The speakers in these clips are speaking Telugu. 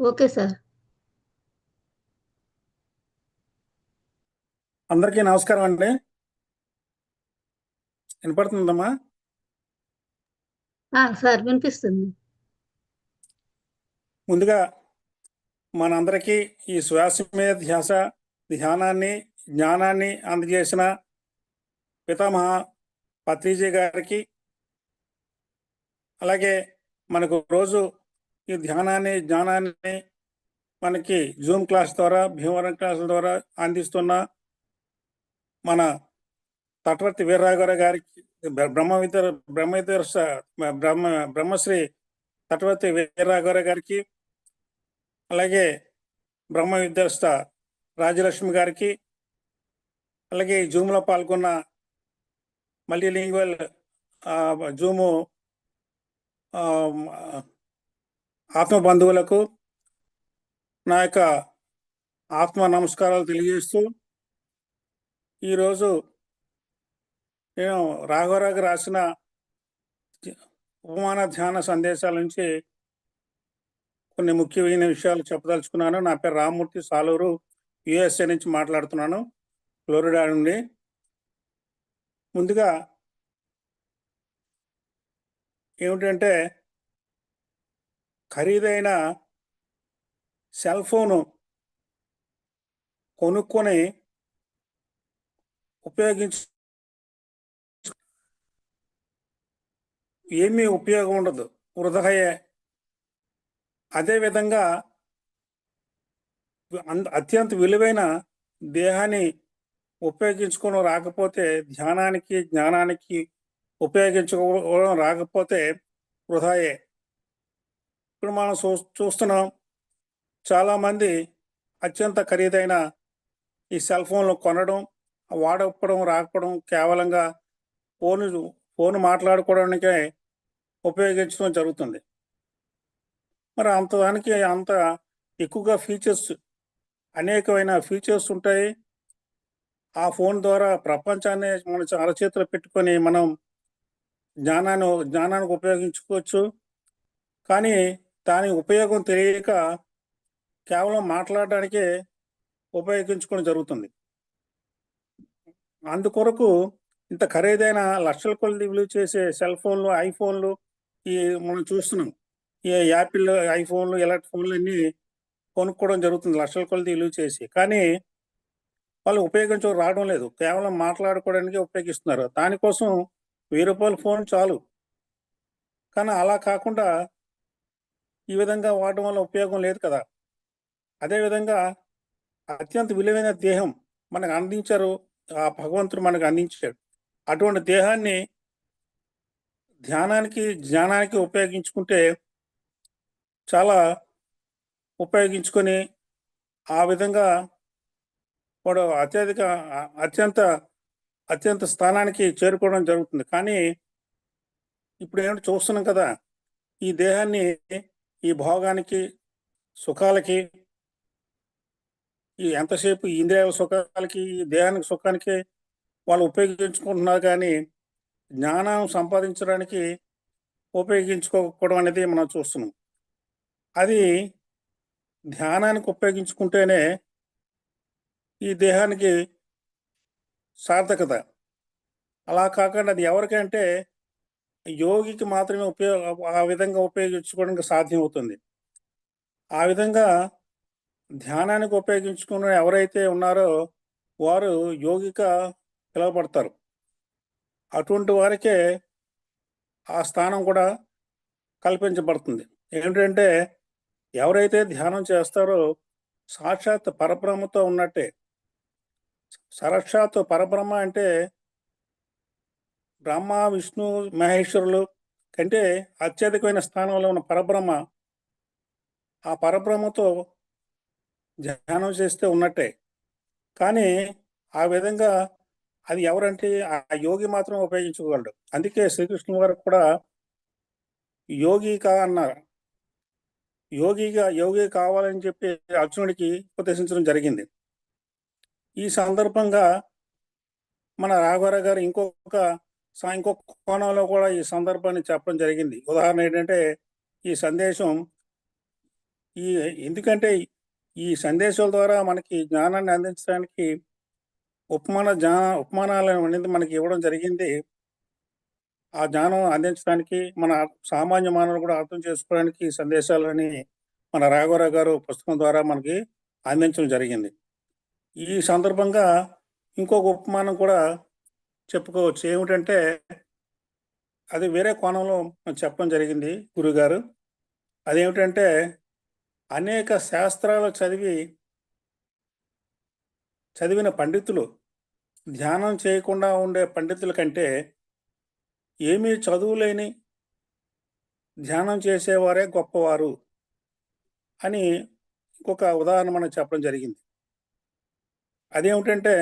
Okay sir. అందరికీ నమస్కారం అండి. వినపడుతుందమ్మా? సార్ వినిపిస్తుంది. ముందుగా మనందరికీ ఈ శ్వాస మీద ధ్యాస ధ్యానాన్ని జ్ఞానాన్ని అందజేసిన పితామహ పత్రిజీ గారికి అలాగే మనకు రోజు ఈ ధ్యానాన్ని జ్ఞానాన్ని మనకి జూమ్ క్లాస్ ద్వారా భీమవరం క్లాసుల ద్వారా అందిస్తున్న మన తటవర్తి వీర్రాఘవ గారికి బ్ర- బ్రహ్మ విద్య బ్రహ్మ విద్య బ్రహ్మ బ్రహ్మశ్రీ తటవర్తి వీర్రాఘవ గారికి అలాగే బ్రహ్మ విద్యాస్థ రాజలక్ష్మి గారికి అలాగే ఈ జూమ్లో పాల్గొన్న మల్టీలింగ్వల్ జూము ఆ, ఆత్మ బంధువులకు నా యొక్క ఆత్మ నమస్కారాలు తెలియజేస్తూ ఈరోజు నేను రాఘవరావు రాసిన ఉపమాన ధ్యాన సందేశాల నుంచి కొన్ని ముఖ్యమైన విషయాలు చెప్పదలుచుకున్నాను. నా పేరు రామ్మూర్తి సాలూరు యుఎస్ఏ నుంచి మాట్లాడుతున్నాను. ఫ్లోరిడా నుండి. ముందుగా ఏమిటంటే ఖరీదైన సెల్ ఫోను కొనుక్కొని ఉపయోగించ ఏమీ ఉపయోగం ఉండదు. వృధయే. అదేవిధంగా అత్యంత విలువైన దేహాన్ని ఉపయోగించుకోవడం రాకపోతే ధ్యానానికి జ్ఞానానికి ఉపయోగించుకోవడం రాకపోతే వృధాయే. ఇప్పుడు మనం చూ చూస్తున్నాం. చాలామంది అత్యంత ఖరీదైన ఈ సెల్ ఫోన్లు కొనడం వాడకపోవడం రాకపోవడం కేవలంగా ఫోన్ ఫోన్ మాట్లాడుకోవడానికే ఉపయోగించడం జరుగుతుంది. మరి అంత దానికి అంత ఎక్కువగా ఫీచర్స్ అనేకమైన ఫీచర్స్ ఉంటాయి. ఆ ఫోన్ ద్వారా ప్రపంచాన్ని మన అరచేతిలో పెట్టుకొని మనం జ్ఞానాన్ని జ్ఞానానికి ఉపయోగించుకోవచ్చు. కానీ దాని ఉపయోగం తెలియక కేవలం మాట్లాడడానికే ఉపయోగించుకోవడం జరుగుతుంది. అందుకొరకు ఇంత ఖరీదైన లక్షల కొలది విలువ చేసే సెల్ ఫోన్లు ఐఫోన్లు ఈ మనం చూస్తున్నాం. ఈ యాపిల్ ఐఫోన్లు ఇలాంటి ఫోన్లు అన్నీ కొనుక్కోవడం జరుగుతుంది లక్షల కొలది విలువ చేసి. కానీ వాళ్ళు ఉపయోగించ రావడం లేదు. కేవలం మాట్లాడుకోవడానికి ఉపయోగిస్తున్నారు. దానికోసం వెయ్యి రూపాయల ఫోన్ చాలు. కానీ అలా కాకుండా ఈ విధంగా వాడడం వల్ల ఉపయోగం లేదు కదా. అదేవిధంగా అత్యంత విలువైన దేహం మనకు అందించారు. ఆ భగవంతుడు మనకు అందించాడు. అటువంటి దేహాన్ని ధ్యానానికి జ్ఞానానికి ఉపయోగించుకుంటే చాలా ఉపయోగించుకొని ఆ విధంగా వాడు అత్యధిక అత్యంత అత్యంత స్థానానికి చేరుకోవడం జరుగుతుంది. కానీ ఇప్పుడు ఏమిటి చూస్తున్నాం కదా ఈ దేహాన్ని ఈ భోగానికి సుఖాలకి ఈ ఎంతసేపు ఇంద్రియాల సుఖాలకి ఈ దేహానికి సుఖానికి వాళ్ళు ఉపయోగించుకుంటున్నారు కానీ జ్ఞానం సంపాదించడానికి ఉపయోగించుకోకపోవడం అనేది మనం చూస్తున్నాం. అది ధ్యానానికి ఉపయోగించుకుంటేనే ఈ దేహానికి సార్థకత. అలా కాకుండా అది ఎవరికంటే యోగికి మాత్రమే ఉపయోగ ఆ విధంగా ఉపయోగించుకోవడానికి సాధ్యం అవుతుంది ఆ విధంగా ధ్యానానికి ఉపయోగించుకున్న ఎవరైతే ఉన్నారో వారు యోగిగా పిలువబడతారు. అటువంటి వారికే ఆ స్థానం కూడా కల్పించబడుతుంది. ఏంటంటే ఎవరైతే ధ్యానం చేస్తారో సాక్షాత్ పరబ్రహ్మతో ఉన్నట్టే. సాక్షాత్ పరబ్రహ్మ అంటే బ్రహ్మ విష్ణు మహేశ్వరులు కంటే అత్యధికమైన స్థానంలో ఉన్న పరబ్రహ్మ ఆ పరబ్రహ్మతో ధ్యానం చేస్తే ఉన్నట్టే. కానీ ఆ విధంగా అది ఎవరంటే ఆ యోగి మాత్రం ఉపయోగించుకోగలడు. అందుకే శ్రీకృష్ణుడు గారు కూడా యోగిగా అన్నారు. యోగిగా యోగి కావాలని చెప్పి అర్జునుడికి ఉపదేశించడం జరిగింది. ఈ సందర్భంగా మన రాఘవరావు గారు ఇంకొక సో ఇంకొక కోణంలో కూడా ఈ సందర్భాన్ని చెప్పడం జరిగింది. ఉదాహరణ ఏంటంటే ఈ సందేశం ఈ ఎందుకంటే ఈ సందేశాల ద్వారా మనకి జ్ఞానాన్ని అందించడానికి ఉపమాన జ్ఞా ఉపమానాలు అనేది మనకి ఇవ్వడం జరిగింది. ఆ జ్ఞానం అందించడానికి మన సామాన్య మానవులు కూడా అర్థం చేసుకోవడానికి ఈ సందేశాలని మన రాఘవరావు గారు పుస్తకం ద్వారా మనకి అందించడం జరిగింది. ఈ సందర్భంగా ఇంకొక ఉపమానం కూడా చెప్పుకోవచ్చు. ఏమిటంటే అది వేరే కోణంలో చెప్పడం జరిగింది గురుగారు. అదేమిటంటే అనేక శాస్త్రాలు చదివి చదివిన పండితులు ధ్యానం చేయకుండా ఉండే పండితుల కంటే ఏమీ చదువులేని ధ్యానం చేసేవారే గొప్పవారు అని ఇంకొక ఉదాహరణ మనం చెప్పడం జరిగింది. అదేమిటంటే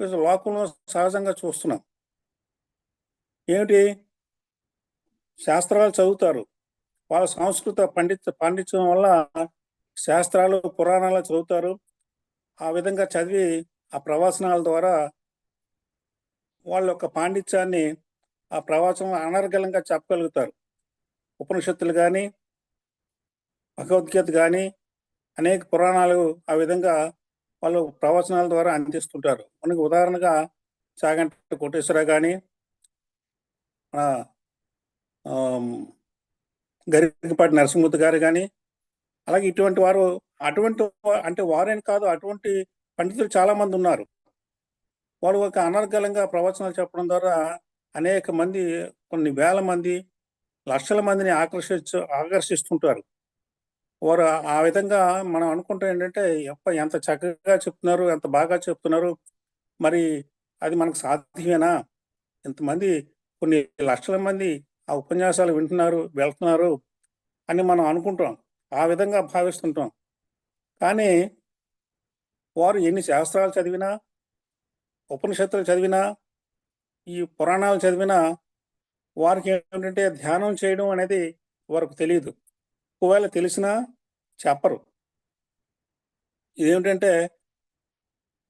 లోకంలో సహజంగా చూస్తున్నాం. ఏమిటి? శాస్త్రాలు చదువుతారు. వాళ్ళ సంస్కృత పండిత పాండిత్యం వల్ల శాస్త్రాలు పురాణాలు చదువుతారు. ఆ విధంగా చదివి ఆ ప్రవచనాల ద్వారా వాళ్ళ యొక్క పాండిత్యాన్ని ఆ ప్రవచనం అనర్గలంగా చెప్పగలుగుతారు. ఉపనిషత్తులు కానీ భగవద్గీత కానీ అనేక పురాణాలు ఆ విధంగా వాళ్ళు ప్రవచనాల ద్వారా అందిస్తుంటారు. మనకి ఉదాహరణగా చాగంటి కోటేశ్వర కానీ గరికపాటి నరసింహమూర్తి గారు కానీ అలాగే ఇటువంటి వారు అటువంటి అంటే వారేని కాదు అటువంటి పండితులు చాలా మంది ఉన్నారు. వాళ్ళు ఒక అనర్గలంగా ప్రవచనాలు చెప్పడం ద్వారా అనేక మంది కొన్ని వేల మంది లక్షల మందిని ఆకర్షించు ఆకర్షిస్తుంటారు. వారు ఆ విధంగా మనం అనుకుంటే ఏంటంటే ఎప్ప ఎంత చక్కగా చెప్తున్నారు ఎంత బాగా చెప్తున్నారు. మరి అది మనకు సాధ్యమేనా? ఇంతమంది కొన్ని లక్షల మంది ఆ ఉపన్యాసాలు వింటున్నారు వెళ్తున్నారు అని మనం అనుకుంటాం. ఆ విధంగా భావిస్తుంటాం. కానీ వారు ఎన్ని శాస్త్రాలు చదివినా ఉపనిషత్తులు చదివినా ఈ పురాణాలు చదివినా వారికి ఏంటంటే ధ్యానం చేయడం అనేది వారికి తెలియదు ఒకవేళ తెలిసినా చెప్పరు. ఇదేమిటంటే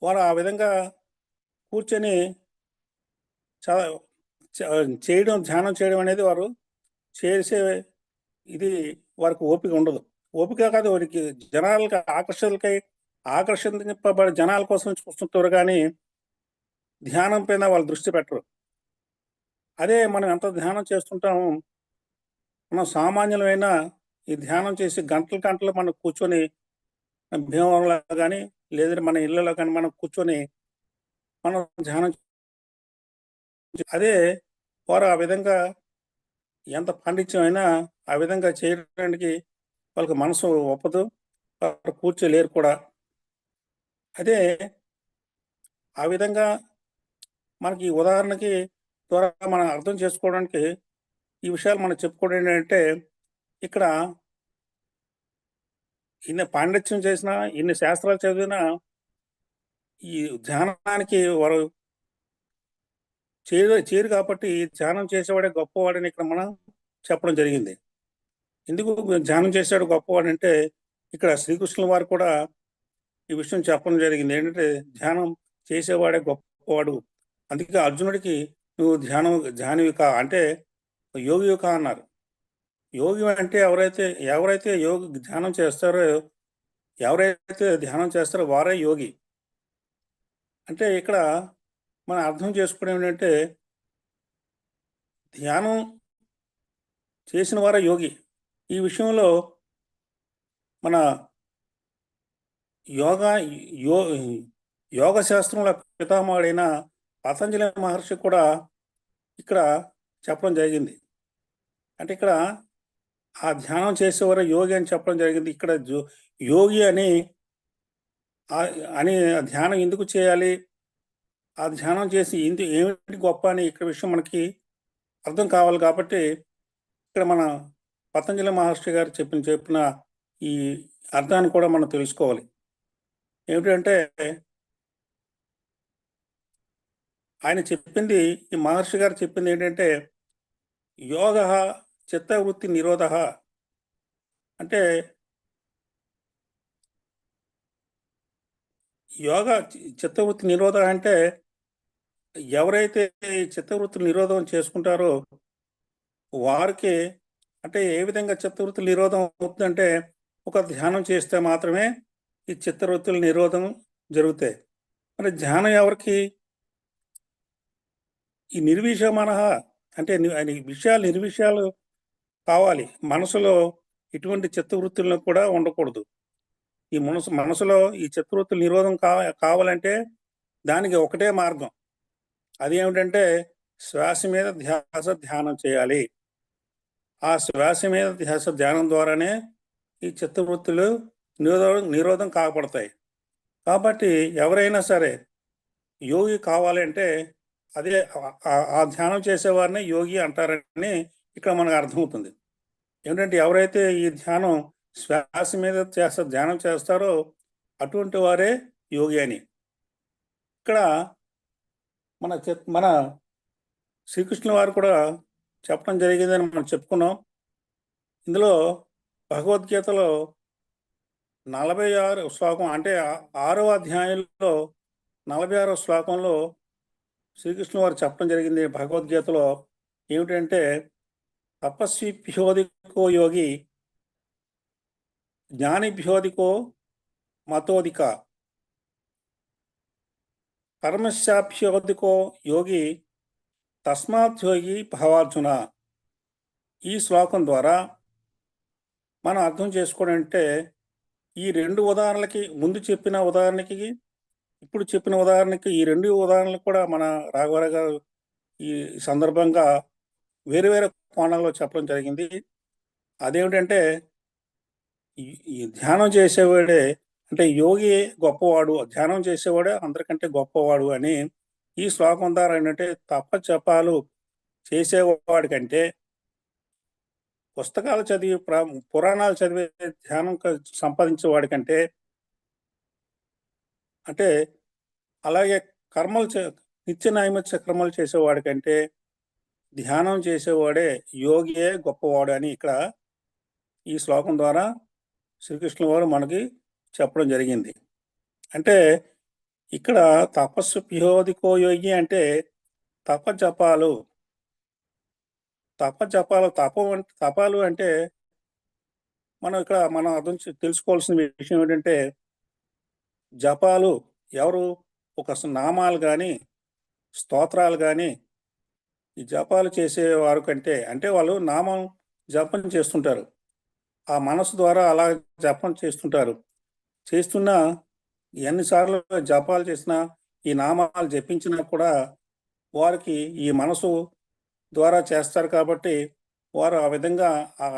వారు ఆ విధంగా కూర్చొని చాలా చేయడం ధ్యానం చేయడం అనేది వారు చేసే ఇది వారికి ఓపిక ఉండదు. ఓపిక కాదు వారికి జనాలకి ఆకర్షణలకై ఆకర్షింపబడే జనాల కోసం చూస్తుంటారు కానీ ధ్యానం పైన వాళ్ళు దృష్టి పెట్టరు. అదే మనం ఎంత ధ్యానం చేస్తుంటామో మనం సామాన్యులమైన ఈ ధ్యానం చేసి గంటల గంటలు మనం కూర్చొని భీమవరంలో కానీ లేదంటే మన ఇళ్ళలో కానీ మనం కూర్చొని మనం ధ్యానం అదే వారు ఆ విధంగా ఎంత పాండిత్యం అయినా ఆ విధంగా చేయడానికి వాళ్ళకి మనసు ఒప్పదు వారు కూర్చోలేరు కూడా. అదే ఆ విధంగా మనకి ఉదాహరణకి ద్వారా మనం అర్థం చేసుకోవడానికి ఈ విషయాలు మనం చెప్పుకోవడం ఏంటంటే ఇక్కడ ఇన్ని పాండిత్యం చేసినా ఇన్ని శాస్త్రాలు చదివినా ఈ ధ్యానానికి వారు చేరు చేరు కాబట్టి ధ్యానం చేసేవాడే గొప్పవాడని ఇక్కడ మనం చెప్పడం జరిగింది. ఎందుకు ధ్యానం చేసేవాడు గొప్పవాడు అంటే ఇక్కడ శ్రీకృష్ణుల వారు కూడా ఈ విషయం చెప్పడం జరిగింది. ఏంటంటే ధ్యానం చేసేవాడే గొప్పవాడు. అందుకే అర్జునుడికి నువ్వు ధ్యానం ధ్యానివి కా అంటే యోగివి కా అన్నారు. యోగి అంటే ఎవరైతే ఎవరైతే యోగి ధ్యానం చేస్తారో ఎవరైతే ధ్యానం చేస్తారో వారే యోగి. అంటే ఇక్కడ మనం అర్థం చేసుకునే ఏంటంటే ధ్యానం చేసిన వారే యోగి. ఈ విషయంలో మన యోగా యో యోగ శాస్త్రంలో పితామహుడైన పతంజలి మహర్షి కూడా ఇక్కడ చెప్పడం జరిగింది. అంటే ఇక్కడ ఆ ధ్యానం చేసేవారు యోగి అని చెప్పడం జరిగింది. ఇక్కడ యోగి అని ఆ- అని ధ్యానం ఎందుకు చేయాలి? ఆ ధ్యానం చేసి ఇందు ఏమిటి గొప్ప అని ఇక్కడ విషయం మనకి అర్థం కావాలి కాబట్టి ఇక్కడ మన పతంజలి మహర్షి గారు చెప్పిన చెప్పిన ఈ అర్థాన్ని కూడా మనం తెలుసుకోవాలి. ఏమిటంటే ఆయన చెప్పింది ఈ మహర్షి గారు చెప్పింది ఏంటంటే యోగ చిత్తవృత్తి నిరోధ. అంటే యోగ చిత్తవృత్తి నిరోధ అంటే ఎవరైతే చిత్తవృత్తి నిరోధం చేసుకుంటారో వారికి అంటే ఏ విధంగా చిత్తవృత్తి నిరోధం అవుతుందంటే ఒక ధ్యానం చేస్తే మాత్రమే ఈ చిత్తవృత్తుల నిరోధం జరుగుతాయి. మరి ధ్యానం ఎవరికి? ఈ నిర్విషమన. అంటే ఆయన విషయాలు నిర్విషయాలు కావాలి. మనసులో ఇటువంటి చిత్తవృత్తులను కూడా ఉండకూడదు. ఈ మనసు మనసులో ఈ చిత్తవృత్తుల నిరోధం కా కావాలంటే దానికి ఒకటే మార్గం. అదేమిటంటే శ్వాస మీద ధ్యాస ధ్యానం చేయాలి. ఆ శ్వాస మీద ధ్యాస ధ్యానం ద్వారానే ఈ చిత్తవృత్తులు నిరోధం నిరోధం కాకపడతాయి. కాబట్టి ఎవరైనా సరే యోగి కావాలంటే అదే ఆ ధ్యానం చేసేవారిని యోగి అంటారని ఇక్కడ మనకు అర్థమవుతుంది. ఏంటంటే ఎవరైతే ఈ ధ్యానం శ్వాస మీద చేస్తా ధ్యానం చేస్తారో అటువంటి వారే యోగి అని. ఇక్కడ మన చెప్- మన శ్రీకృష్ణుల వారు కూడా చెప్పడం జరిగిందని మనం చెప్పుకున్నాం. ఇందులో భగవద్గీతలో నలభై ఆరు శ్లోకం అంటే ఆరవ ఆరో అధ్యాయంలో నలభై ఆరో శ్లోకంలో శ్రీకృష్ణుల వారు చెప్పడం జరిగింది భగవద్గీతలో. ఏమిటంటే తపస్విభ్యోధికో యోగి జ్ఞానిభ్యోధికో మతోదిక పరమశాభ్యోధికో యోగి తస్మాత్ యోగి భవార్జున. ఈ శ్లోకం ద్వారా మనం అర్థం చేసుకోవడం అంటే ఈ రెండు ఉదాహరణలకి ముందు చెప్పిన ఉదాహరణకి ఇప్పుడు చెప్పిన ఉదాహరణకి ఈ రెండు ఉదాహరణలు కూడా మన రాఘవరావు గారు ఈ సందర్భంగా వేరు వేరే కోణాల్లో చెప్పడం జరిగింది. అదేమిటంటే ఈ- ధ్యానం చేసేవాడే అంటే యోగి గొప్పవాడు ధ్యానం చేసేవాడే అందరికంటే గొప్పవాడు అని ఈ శ్లోకం ద్వారా ఏంటంటే తప్ప జపాలు చేసేవాడికంటే పుస్తకాలు చదివి పురాణాలు చదివే ధ్యానం సంపాదించే వాడికంటే అంటే అలాగే కర్మలు నిత్య నైమిత్య కర్మలు చేసేవాడికంటే ధ్యానం చేసేవాడే యోగియే గొప్పవాడు అని ఇక్కడ ఈ శ్లోకం ద్వారా శ్రీకృష్ణుల వారు మనకి చెప్పడం జరిగింది. అంటే ఇక్కడ తపస్సు పిహోదికో యోగి అంటే తప జపాలు తప జపాలు తపం అంటే తపాలు అంటే మనం ఇక్కడ మనం అర్థం తెలుసుకోవాల్సిన విషయం ఏంటంటే జపాలు ఎవరు? ఒక నామాలు కానీ స్తోత్రాలు కానీ ఈ జపాలు చేసేవారు కంటే అంటే వాళ్ళు నామం జపం చేస్తుంటారు. ఆ మనసు ద్వారా అలా జపం చేస్తుంటారు. చేస్తున్నా ఎన్నిసార్లు జపాలు చేసినా ఈ నామాలు జపించినా కూడా వారికి ఈ మనసు ద్వారా చేస్తారు కాబట్టి వారు ఆ విధంగా ఆ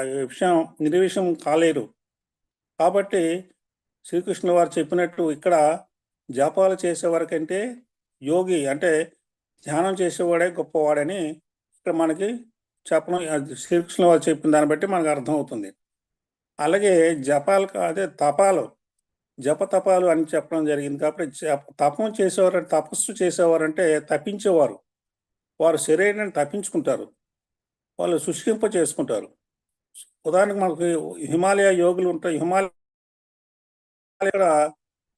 విషయం నిర్విషయం కాలేరు. కాబట్టి శ్రీకృష్ణ వారు చెప్పినట్టు ఇక్కడ జపాలు చేసేవారికంటే యోగి అంటే ధ్యానం చేసేవాడే గొప్పవాడని ఇక్కడ మనకి చెప్పడం అది శ్రీకృష్ణ వారు చెప్పిన దాన్ని బట్టి మనకు అర్థమవుతుంది. అలాగే జపాలు అదే తపాలు జప తపాలు అని చెప్పడం జరిగింది కాబట్టి జప- తపం చేసేవారు తపస్సు చేసేవారంటే తప్పించేవారు వారు శరీరాన్ని తప్పించుకుంటారు వాళ్ళు శుష్కింప చేసుకుంటారు. ఉదాహరణకు మనకు హిమాలయ యోగులు ఉంటాయి హిమాలయ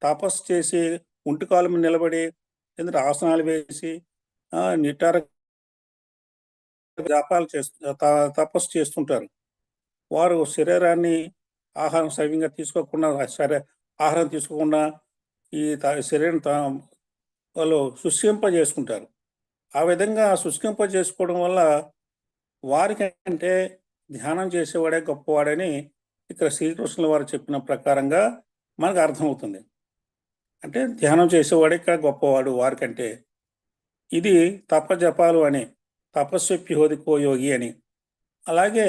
తపస్సు చేసి ఒంటి కాలు నిలబడి ఎందుకంటే ఆసనాలు వేసి నిటార జాపాలు చేస్తు తపస్సు చేస్తుంటారు. వారు శరీరాన్ని ఆహారం సవ్యంగా తీసుకోకుండా సరే ఆహారం తీసుకోకుండా ఈ శరీరం వాళ్ళు శుష్కింప చేసుకుంటారు ఆ విధంగా శుష్కింప చేసుకోవడం వల్ల వారికంటే ధ్యానం చేసేవాడే గొప్పవాడని ఇక్కడ శ్రీకృష్ణుల వారు చెప్పిన ప్రకారంగా మనకు అర్థమవుతుంది. అంటే ధ్యానం చేసేవాడే ఇక్కడ గొప్పవాడు వారికంటే. ఇది తపజపాలు అని తపస్సుభ్యోధికో యోగి అని. అలాగే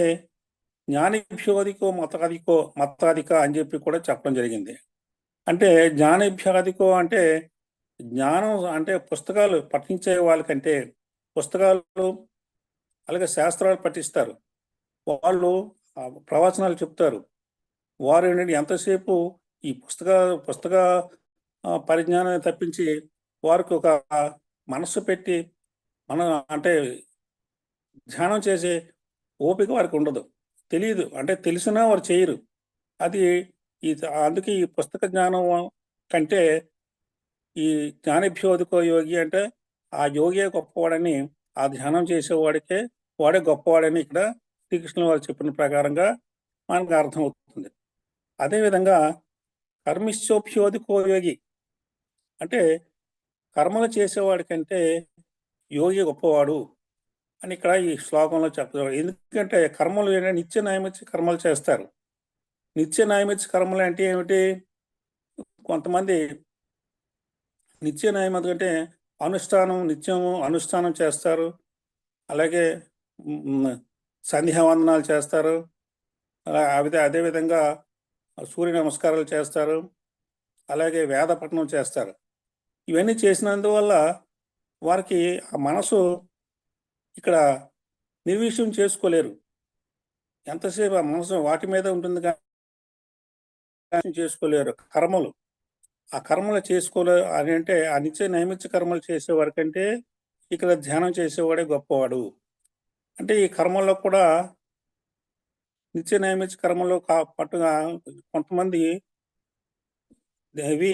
జ్ఞానిభ్యోధికో మతాధికో మతాధిక అని చెప్పి కూడా చెప్పడం జరిగింది. అంటే జ్ఞానిభ్యాధికో అంటే జ్ఞానం అంటే పుస్తకాలు పఠించే వాళ్ళకంటే పుస్తకాలు అలాగే శాస్త్రాలు పఠిస్తారు. వాళ్ళు ప్రవచనాలు చెప్తారు. వారు ఏంటంటే ఎంతసేపు ఈ పుస్తక పుస్తక పరిజ్ఞానాన్ని తప్పించి వారికి ఒక మనస్సు పెట్టి మన అంటే ధ్యానం చేసే ఓపిక వారికి ఉండదు. తెలియదు అంటే తెలిసినా వారు చేయరు. అది ఈ అందుకే ఈ పుస్తక జ్ఞానం కంటే ఈ జ్ఞానభ్యోధికో యోగి అంటే ఆ యోగే గొప్పవాడని ఆ ధ్యానం చేసేవాడికే వాడే గొప్పవాడని ఇక్కడ శ్రీకృష్ణుల వారు చెప్పిన ప్రకారంగా మనకు అర్థమవుతుంది. అదేవిధంగా కర్మిశ్చోభ్యోధికో యోగి అంటే కర్మలు చేసేవాడికంటే యోగి గొప్పవాడు అని ఇక్కడ ఈ శ్లోకంలో చెప్పేవాడు ఎందుకంటే కర్మలు ఏంటంటే నిత్య నైమిత్య కర్మలు చేస్తారు. నిత్య నైమిత్య కర్మలు అంటే ఏమిటి? కొంతమంది నిత్య నైమిత్య అంటే అనుష్ఠానం నిత్యము అనుష్ఠానం చేస్తారు. అలాగే సంధ్యావందనాలు చేస్తారు. అలా అదే అదేవిధంగా సూర్య నమస్కారాలు చేస్తారు. అలాగే వేద పఠనం చేస్తారు. ఇవన్నీ చేసినందువల్ల వారికి ఆ మనసు ఇక్కడ నిర్విషయం చేసుకోలేరు. ఎంతసేపు ఆ మనసు వాటి మీద ఉంటుంది కానీ చేసుకోలేరు. కర్మలు. ఆ కర్మలు చేసుకోలే అని అంటే ఆ నిత్య నైమిత్య కర్మలు చేసేవాడి కంటే ఇక్కడ ధ్యానం చేసేవాడే గొప్పవాడు. అంటే ఈ కర్మల్లో కూడా నిత్య నైమిత్య కర్మలో కా పట్టుగా కొంతమంది ఇవి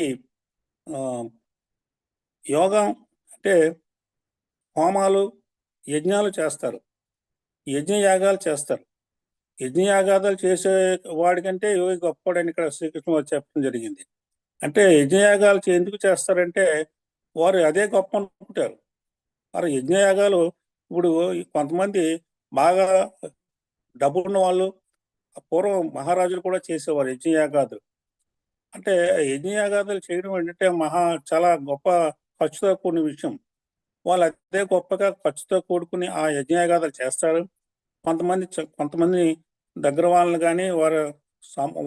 యోగం అంటే హోమాలు యజ్ఞాలు చేస్తారు. యజ్ఞయాగాలు చేస్తారు. యజ్ఞయాగాదాలు చేసే వాడికంటే యోగి గొప్పవాడని ఇక్కడ శ్రీకృష్ణ వారు చెప్పడం జరిగింది. అంటే యజ్ఞయాగాలు ఎందుకు చేస్తారంటే వారు అదే గొప్ప అనుకుంటారు. వారు యజ్ఞయాగాలు ఇప్పుడు కొంతమంది బాగా డబ్బున్న వాళ్ళు పూర్వం మహారాజులు కూడా చేసేవారు యజ్ఞయాగాదులు. అంటే యజ్ఞయాగాదులు చేయడం ఏంటంటే మహా చాలా గొప్ప ఖర్చుతో కూడిన విషయం. వాళ్ళు అదే గొప్పగా ఖర్చుతో కూడుకుని ఆ యజ్ఞయాగాదాలు చేస్తారు. కొంతమంది కొంతమంది దగ్గర వాళ్ళని కానీ వారు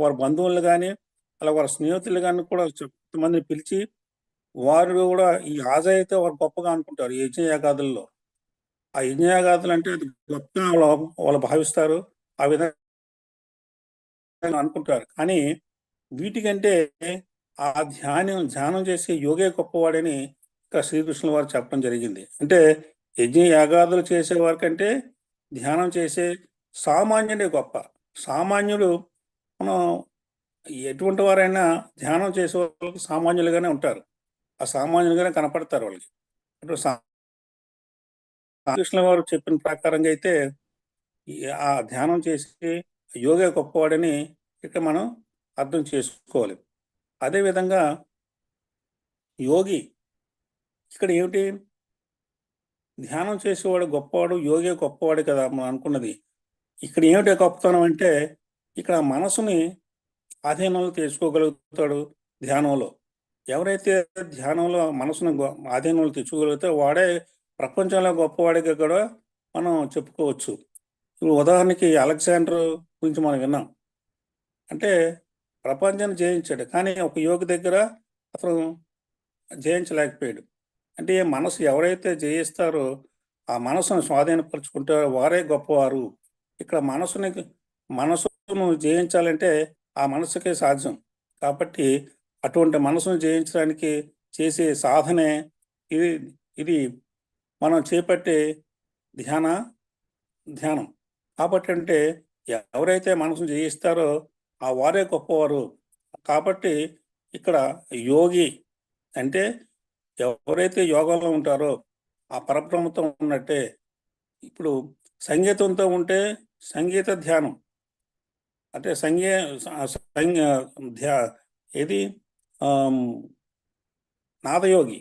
వారి బంధువులను కానీ అలా వారి స్నేహితులు కానీ కూడా కొంతమందిని పిలిచి వారు కూడా ఈ ఆదాయితే వారు గొప్పగా అనుకుంటారు ఈ యజ్ఞయాగాదుల్లో. ఆ యజ్ఞయాగాదులు అంటే అది గొప్పగా వాళ్ళు భావిస్తారు. ఆ విధంగా అనుకుంటారు. కానీ వీటికంటే ఆ ధ్యానం ధ్యానం చేసే యోగే గొప్పవాడని శ్రీకృష్ణుల వారు చెప్పడం జరిగింది. అంటే యజ్ఞ యాగాదులు చేసే వారికంటే ధ్యానం చేసే సామాన్యుడే గొప్ప. సామాన్యుడు మనం ఎటువంటి వారైనా ధ్యానం చేసే వాళ్ళకి సామాన్యులుగానే ఉంటారు. ఆ సామాన్యులుగానే కనపడతారు వాళ్ళకి. శ్రీకృష్ణ వారు చెప్పిన ప్రకారంగా అయితే ఆ ధ్యానం చేసి యోగే గొప్పవాడని ఇక్కడ మనం అర్థం చేసుకోవాలి. అదేవిధంగా యోగి ఇక్కడ ఏమిటి? ధ్యానం చేసేవాడు గొప్పవాడు యోగి గొప్పవాడు కదా మనం అనుకున్నది. ఇక్కడ ఏమిటి గొప్పతనం అంటే ఇక్కడ మనసుని ఆధీనంలో తెచ్చుకోగలుగుతాడు ధ్యానంలో. ఎవరైతే ధ్యానంలో మనసును ఆధీనంలో తెచ్చుకోగలిగితే వాడే ప్రపంచంలో గొప్పవాడిగా కూడా మనం చెప్పుకోవచ్చు. ఇప్పుడు ఉదాహరణకి అలెగ్జాండర్ గురించి మనం విన్నాం. అంటే ప్రపంచాన్ని జయించాడు కానీ ఒక యోగి దగ్గర అతను జయించలేకపోయాడు. అంటే మనసు ఎవరైతే జయిస్తారో ఆ మనసును స్వాధీనపరుచుకుంటారో వారే గొప్పవారు. ఇక్కడ మనసుని మనసును జయించాలంటే ఆ మనసుకే సాధ్యం. కాబట్టి అటువంటి మనసును జయించడానికి చేసే సాధనే ఇది ఇది మనం చేపట్టే ధ్యాన ధ్యానం. కాబట్టి అంటే ఎవరైతే మనసును జయిస్తారో ఆ వారే గొప్పవారు. కాబట్టి ఇక్కడ యోగి అంటే ఎవరైతే యోగంలో ఉంటారో ఆ పరబ్రహ్మతో ఉన్నట్టే ఇప్పుడు సంగీతంతో ఉంటే సంగీత ధ్యానం. అంటే సంగీ ధ్యా ఏది? నాదయోగి.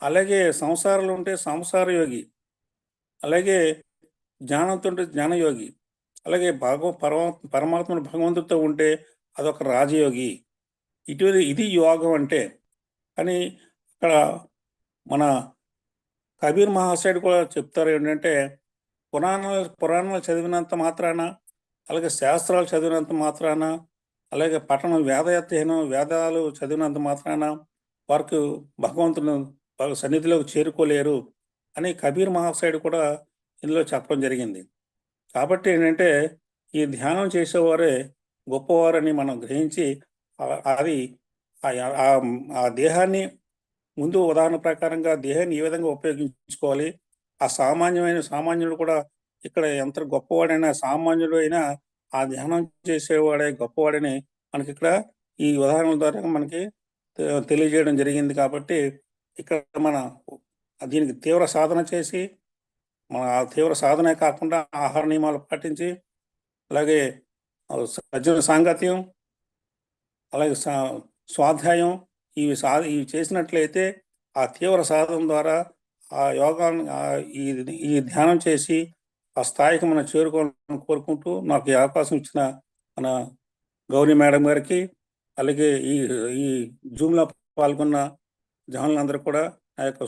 అలాగే సంసారాలు ఉంటే సంసార యోగి. అలాగే జ్ఞానంతో ఉంటే జ్ఞానయోగి. అలాగే భగవ పరమ పరమాత్మ భగవంతుడితో ఉంటే అదొక రాజయోగి. ఇటు ఇది యోగం అంటే. కానీ ఇక్కడ మన కబీర్ మహాశయుడు కూడా చెప్తారు ఏంటంటే పురాణాలు పురాణాలు చదివినంత మాత్రాన అలాగే శాస్త్రాలు చదివినంత మాత్రాన అలాగే పఠనం వేదయత్యనం వేదాలు చదివినంత మాత్రాన వారికి భగవంతుని సన్నిధిలోకి చేరుకోలేరు అని కబీర్ మహాశయుడు కూడా ఇందులో చెప్పడం జరిగింది. కాబట్టి ఏంటంటే ఈ ధ్యానం చేసేవారే గొప్పవారని మనం గ్రహించి అది ఆ దేహాన్ని ముందు ఉదాహరణ ప్రకారంగా దేహాన్ని ఏ విధంగా ఉపయోగించుకోవాలి? ఆ సామాన్యమైన సామాన్యుడు కూడా ఇక్కడ ఎంత గొప్పవాడైనా సామాన్యుడు అయినా ఆ ధ్యానం చేసేవాడే గొప్పవాడని మనకి ఇక్కడ ఈ ఉదాహరణ ద్వారా మనకి తె- తెలియజేయడం జరిగింది కాబట్టి ఇక్కడ మన దీనికి తీవ్ర సాధన చేసి మన ఆ తీవ్ర సాధనే కాకుండా ఆహార నియమాలు పాటించి అలాగే సజ్జన సాంగత్యం అలాగే సా స్వాధ్యాయం ఇవి సా ఇవి చేసినట్లయితే ఆ తీవ్ర సాధన ద్వారా ఆ యోగాన్ని ఈ ఈ ధ్యానం చేసి ఆ స్థాయికి మనం చేరుకోవాలని కోరుకుంటూ నాకు ఈ అవకాశం ఇచ్చిన మన గౌరీ మేడం గారికి అలాగే ఈ ఈ జూమ్లో పాల్గొన్న జనాలందరూ కూడా నా యొక్క